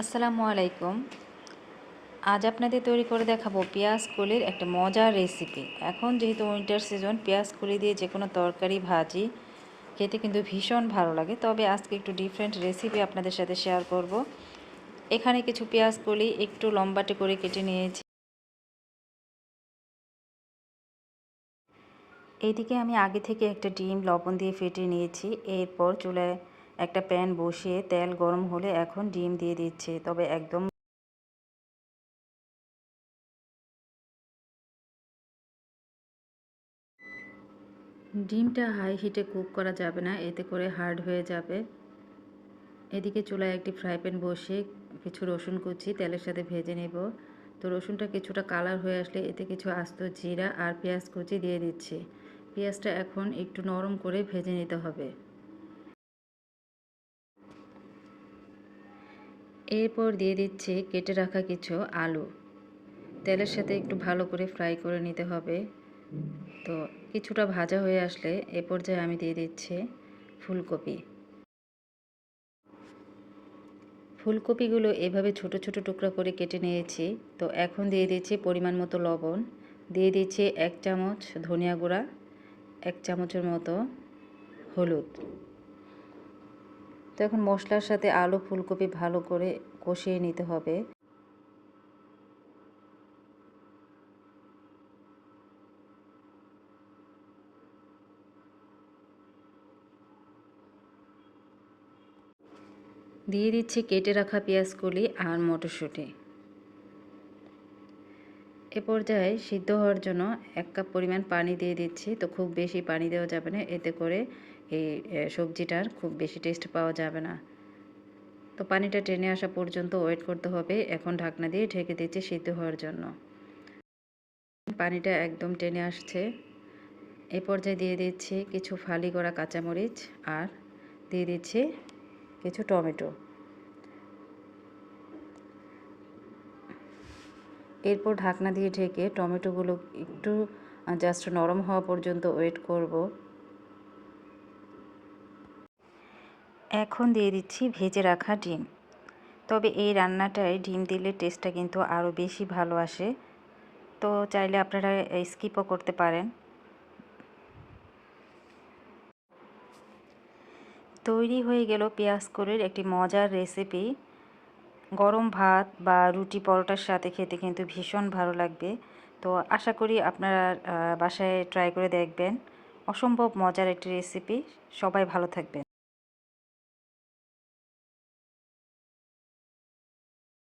আসসালামু আলাইকুম। আজ আপনাদের তৈরি করে দেখাবো পেঁয়াজ কলির একটা মজার রেসিপি এখন যেহেতু উইন্টার সিজন পেঁয়াজ কলি দিয়ে যে কোনো তরকারি, ভাজি খেতে কিন্তু ভীষণ ভালো লাগে। তবে আজকে একটু ডিফারেন্ট রেসিপি আপনাদের সাথে শেয়ার করব। এখানে কিছু পেঁয়াজ কলি একটু লম্বাটে করে কেটে নিয়েছি। এইদিকে আমি আগে থেকে একটা ডিম, লবণ দিয়ে ফেটে নিয়েছি। এরপর চুলায় একটা প্যান বসিয়ে তেল গরম হলে এখন ডিম দিয়ে দিচ্ছে, তবে একদম ডিমটা হাই হিটে কুক করা যাবে না, এতে করে হার্ড হয়ে যাবে। এদিকে চুলায় একটি ফ্রাই প্যান বসিয়ে কিছু রসুন কুচি তেলের সাথে ভেজে নেব। তো রসুনটা কিছুটা কালার হয়ে আসলে এতে কিছু আস্ত জিরা আর পেঁয়াজ কুচি দিয়ে দিচ্ছি। পেঁয়াজটা এখন একটু নরম করে ভেজে নিতে হবে। এরপর দিয়ে দিচ্ছি কেটে রাখা কিছু আলু। তেলের সাথে একটু ভালো করে ফ্রাই করে নিতে হবে। তো কিছুটা ভাজা হয়ে আসলে এ পর্যায়ে আমি দিয়ে দিচ্ছি ফুলকপি। ফুলকপিগুলো এভাবে ছোট ছোট টুকরা করে কেটে নিয়েছি। তো এখন দিয়ে দিচ্ছি পরিমাণ মতো লবণ। দিয়ে দিচ্ছি এক চামচ ধনিয়া গুঁড়া, এক চামচের মতো হলুদ। তো এখন মশলার সাথে আলু ফুলকপি ভালো করে কষিয়ে নিতে হবে। দিয়ে দিচ্ছি কেটে রাখা পেঁয়াজকলি আর মটরশুঁটি। এ পর্যায়ে সিদ্ধ হওয়ার জন্য এক কাপ পরিমাণ পানি দিয়ে দিচ্ছি। তো খুব বেশি পানি দেওয়া যাবে না। এতে করে এই সবজিটার খুব বেশি টেস্ট পাওয়া যাবে না। তো পানিটা টেনে আসা পর্যন্ত ওয়েট করতে হবে। এখন ঢাকনা দিয়ে ঢেকে দিচ্ছি সিদ্ধ হওয়ার জন্য। পানিটা একদম টেনে আসছে। এ পর্যায়ে দিয়ে দিচ্ছি কিছু ফালি করা কাঁচামরিচ আর দিয়ে দিচ্ছি কিছু টমেটো। এরপর ঢাকনা দিয়ে ঢেকে টমেটোগুলো একটু জাস্ট নরম হওয়া পর্যন্ত ওয়েট করব। এখন দিয়ে দিচ্ছি ভেজে রাখা ডিম। তবে এই রান্নাটায় ডিম দিলে টেস্টটা কিন্তু আরও বেশি ভালো আসে। তো চাইলে আপনারা স্কিপও করতে পারেন। তৈরি হয়ে গেল পেঁয়াজ করের একটি মজার রেসিপি গরম ভাত বা রুটি পরোটার সাথে খেতে কিন্তু ভীষণ ভালো লাগবে। তো আশা করি আপনারা বাসায় ট্রাই করে দেখবেন। অসম্ভব মজার একটি রেসিপি সবাই ভালো থাকবেন।